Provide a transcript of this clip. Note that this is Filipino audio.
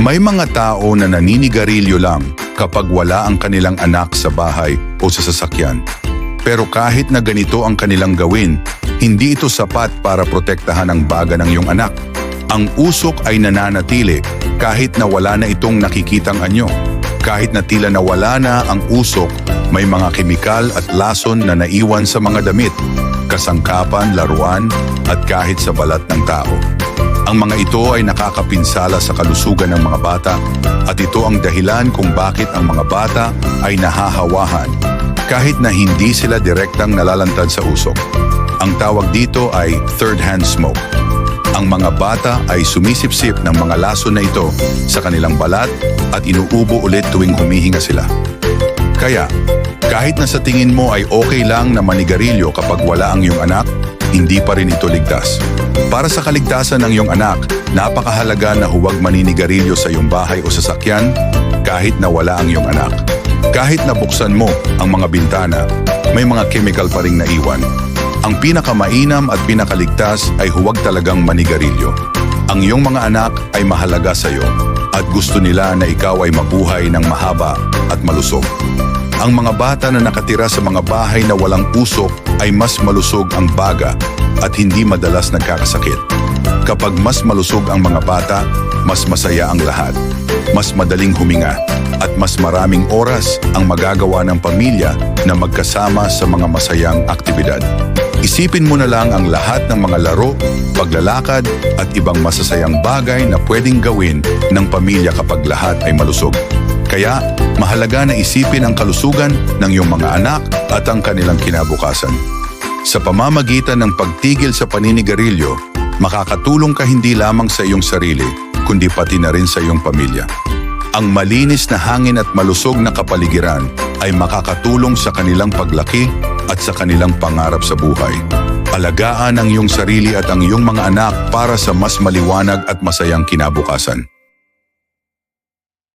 May mga tao na naninigarilyo lang kapag wala ang kanilang anak sa bahay o sa sasakyan. Pero kahit na ganito ang kanilang gawin, hindi ito sapat para protektahan ang baga ng iyong anak. Ang usok ay nananatili kahit na wala na itong nakikitang anyo. Kahit na tila nawala na ang usok, may mga kemikal at lason na naiwan sa mga damit, kasangkapan, laruan at kahit sa balat ng tao. Ang mga ito ay nakakapinsala sa kalusugan ng mga bata at ito ang dahilan kung bakit ang mga bata ay nahahawahan kahit na hindi sila direktang nalalantad sa usok. Ang tawag dito ay third-hand smoke. Ang mga bata ay sumisipsip ng mga laso na ito sa kanilang balat at inuubo ulit tuwing humihinga sila. Kaya, kahit na sa tingin mo ay okay lang na manigarilyo kapag wala ang iyong anak, hindi pa rin ito ligtas. Para sa kaligtasan ng iyong anak, napakahalaga na huwag maninigarilyo sa iyong bahay o sasakyan kahit na wala ang iyong anak. Kahit na buksan mo ang mga bintana, may mga chemical pa ring naiwan. Ang pinakamainam at pinakaligtas ay huwag talagang manigarilyo. Ang iyong mga anak ay mahalaga sa iyo at gusto nila na ikaw ay mabuhay ng mahaba at malusog. Ang mga bata na nakatira sa mga bahay na walang usok ay mas malusog ang baga at hindi madalas nagkakasakit. Kapag mas malusog ang mga bata, mas masaya ang lahat. Mas madaling huminga at mas maraming oras ang magagawa ng pamilya na magkasama sa mga masayang aktibidad. Isipin mo na lang ang lahat ng mga laro, paglalakad at ibang masasayang bagay na pwedeng gawin ng pamilya kapag lahat ay malusog. Kaya, mahalaga na isipin ang kalusugan ng iyong mga anak at ang kanilang kinabukasan. Sa pamamagitan ng pagtigil sa paninigarilyo, makakatulong ka hindi lamang sa iyong sarili, kundi pati na rin sa iyong pamilya. Ang malinis na hangin at malusog na kapaligiran ay makakatulong sa kanilang paglaki at sa kanilang pangarap sa buhay. Alagaan ang iyong sarili at ang iyong mga anak para sa mas maliwanag at masayang kinabukasan.